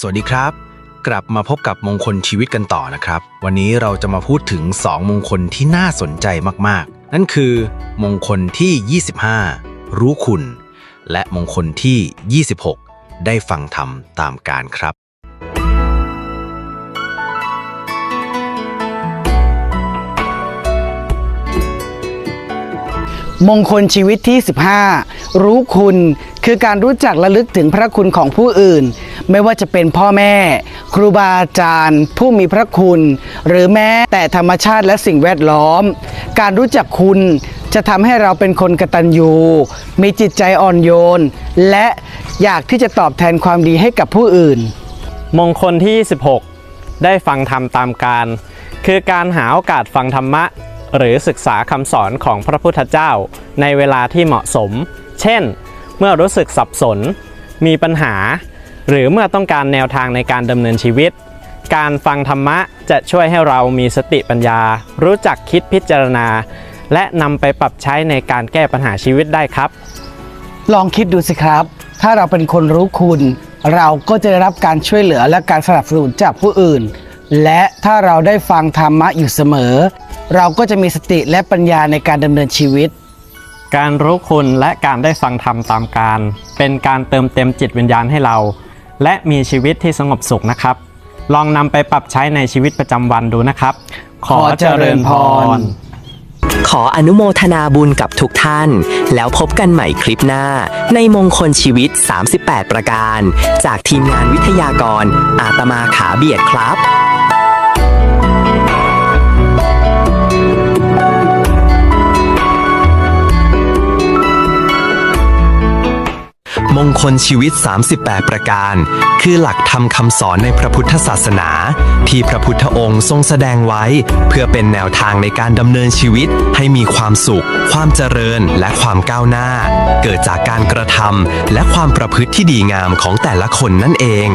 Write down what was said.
สวัสดีครับ กลับมาพบกับมงคลชีวิตกันต่อนะครับ วันนี้เราจะมาพูดถึง 2 มงคลที่น่าสนใจมากๆ นั่นคือ มงคลที่ 25 รู้คุณ และมงคลที่ 26 ได้ฟังธรรมตามการครับ มงคลชีวิตที่ 15 รู้คุณคือการรู้จักระลึกถึงพระคุณของผู้อื่น ไม่ว่าจะเป็นพ่อแม่ ครูบาอาจารย์ ผู้มีพระคุณ หรือแม้แต่ธรรมชาติและสิ่งแวดล้อม การรู้จักคุณจะทำให้เราเป็นคนกตัญญูมีจิตใจอ่อนโยน และอยากที่จะตอบแทนความดีให้กับผู้อื่น มงคลที่26ได้ฟังธรรมตามการ คือการหาโอกาสฟังธรรมะ หรือศึกษาคำสอนของพระพุทธเจ้า ในเวลาที่เหมาะสม เช่น เมื่อรู้สึกสับสน มีปัญหา หรือเมื่อต้องการแนวทางในการดำเนินชีวิต การฟังธรรมะจะช่วยให้เรามีสติปัญญา รู้จักคิดพิจารณา และนำไปปรับใช้ในการแก้ปัญหาชีวิตได้ครับ ลองคิดดูสิครับ ถ้าเราเป็นคนรู้คุณ เราก็จะได้รับการช่วยเหลือและการสนับสนุนจากผู้อื่น และถ้าเราได้ฟังธรรมะอยู่เสมอ เราก็จะมีสติและปัญญาในการดำเนินชีวิต การรู้คุณและการได้ฟังธรรมตามการ เป็นการเติมเต็มจิตวิญญาณให้เรา และมีชีวิตที่สงบสุขนะครับ ลองนำไปปรับใช้ในชีวิตประจำวันดูนะครับ ขอเจริญพร ขออนุโมทนาบุญกับทุกท่าน แล้วพบกันใหม่คลิปหน้า ในมงคลชีวิต 38 ประการ จากทีมงานวิทยากร อาตมาขาเบียดครับ มงคลชีวิต 38 ประการ คือหลักธรรมคำสอนในพระพุทธศาสนา ที่พระพุทธองค์ทรงแสดงไว้ เพื่อเป็นแนวทางในการดำเนินชีวิตให้มีความสุข ความเจริญและความก้าวหน้า เกิดจากการกระทำและความประพฤติที่ดีงามของแต่ละคนนั่นเอง